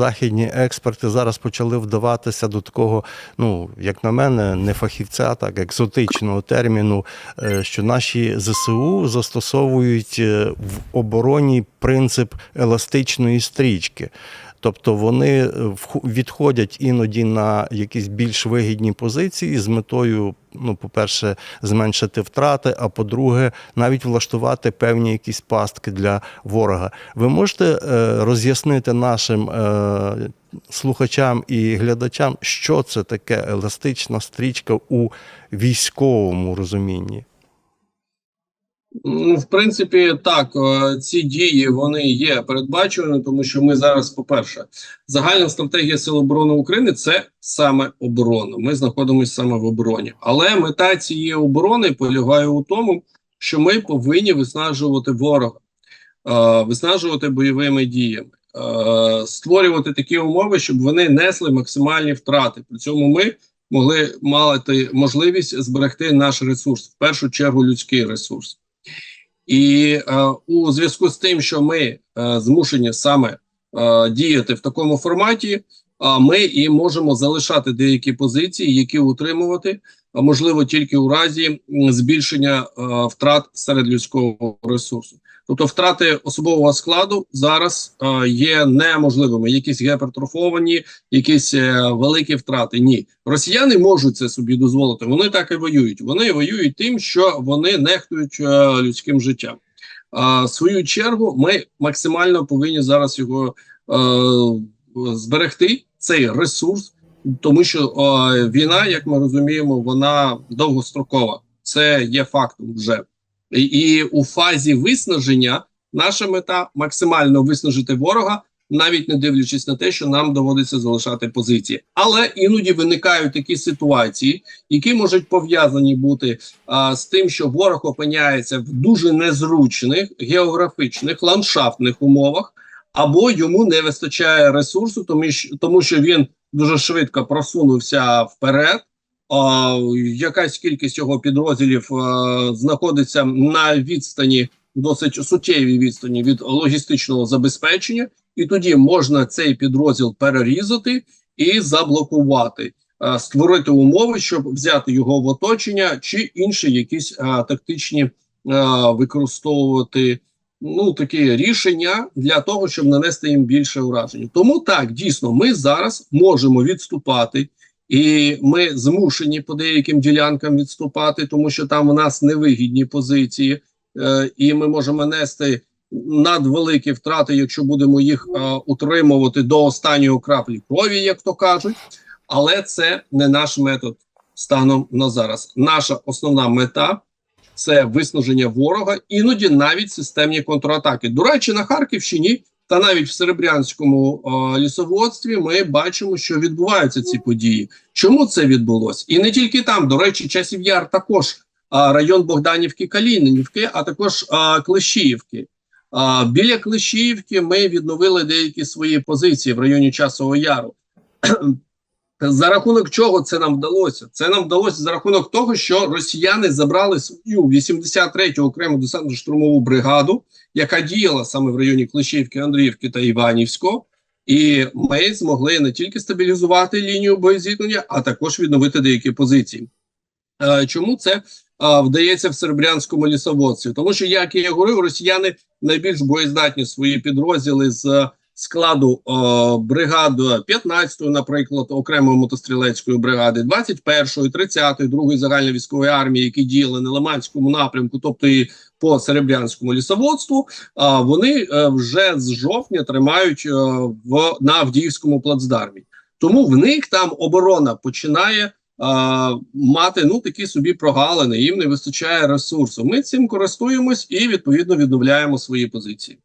західні експерти зараз почали вдаватися до такого, ну як на мене, не фахівця, так екзотичного терміну, е, що наші ЗСУ застосовують е, в обороні принцип еластичної стрічки. Тобто вони е, відходять іноді на якісь більш вигідні позиції з метою, ну, по-перше, зменшити втрати, а по-друге, навіть влаштувати певні якісь пастки для ворога. Ви можете е, роз'яснити нашим е, слухачам і глядачам, що це таке еластична стрічка у військовому розумінні? Ну, в принципі, так, ці дії вони є передбачуваними, тому що ми зараз, по-перше, загальна стратегія Сил оборони України це саме оборона. Ми знаходимося саме в обороні. Але мета цієї оборони полягає у тому, що ми повинні виснажувати ворога, е, виснажувати бойовими діями, е, створювати такі умови, щоб вони несли максимальні втрати. При цьому ми могли мати можливість зберегти наш ресурс, в першу чергу людський ресурс. І е, у зв'язку з тим, що ми е, змушені саме е, діяти в такому форматі, а ми і можемо залишати деякі позиції, які утримувати, а можливо тільки у разі збільшення е, втрат серед людського ресурсу. Тобто втрати особового складу зараз е, є неможливими. Якісь гіпертрофовані, якісь е, великі втрати. Ні, росіяни можуть це собі дозволити. Вони так і воюють. Вони воюють тим, що вони нехтують е, людським життям. В свою чергу, ми максимально повинні зараз його е, зберегти цей ресурс, тому що е, війна, як ми розуміємо, вона довгострокова. Це є фактом вже. І, у фазі виснаження наша мета максимально виснажити ворога, навіть не дивлячись на те, що нам доводиться залишати позиції. Але іноді виникають такі ситуації, які можуть пов'язані бути а, з тим, що ворог опиняється в дуже незручних географічних ландшафтних умовах, або йому не вистачає ресурсу, тому що він дуже швидко просунувся вперед. Якась кількість його підрозділів знаходиться на відстані, досить суттєвій відстані від логістичного забезпечення, і тоді можна цей підрозділ перерізати і заблокувати, створити умови, щоб взяти його в оточення, чи інші якісь а, тактичні використовувати ну такі рішення для того, щоб нанести їм більше ураження. Тому так дійсно ми зараз можемо відступати. І ми змушені по деяким ділянкам відступати, тому що там у нас невигідні позиції, е, і ми можемо нести надвеликі втрати, якщо будемо їх е, утримувати до останнього краплі крові, як то кажуть. Але це не наш метод станом на зараз. Наша основна мета це виснаження ворога, іноді навіть системні контратаки. До речі, на Харківщині та навіть в Серебрянському е, лісоводстві ми бачимо, що відбуваються ці події. Чому це відбулося? І не тільки там, до речі, часів яр також е, район Богданівки, Калінинівки, а також е, Клещіївки. Е, біля Клещіївки ми відновили деякі свої позиції в районі Часового Яру. За рахунок чого це нам вдалося? Це нам вдалося за рахунок того, що росіяни забрали свою 83-ю окрему десантно-штурмову бригаду, яка діяла саме в районі Клещівки, Андріївки та Іванівського, і ми змогли не тільки стабілізувати лінію боєзіткнення, а також відновити деякі позиції. Е, Чому це е, вдається в серебрянському лісоводстві? Тому що, як я говорив, росіяни найбільш боєздатні свої підрозділи з складу о, бригад 15-ї, наприклад, окремої мотострілецької бригади, 21-ї, 30-ї, 2-ї загальновійськової армії, які діяли на Лиманському напрямку, тобто і по Серебрянському лісоводству, а вони е, вже з жовтня тримають е, в на Авдіївському плацдармі. Тому в них там оборона починає. Мати ну такі собі прогалини, їм не вистачає ресурсу. Ми цим користуємось і відповідно відновляємо свої позиції.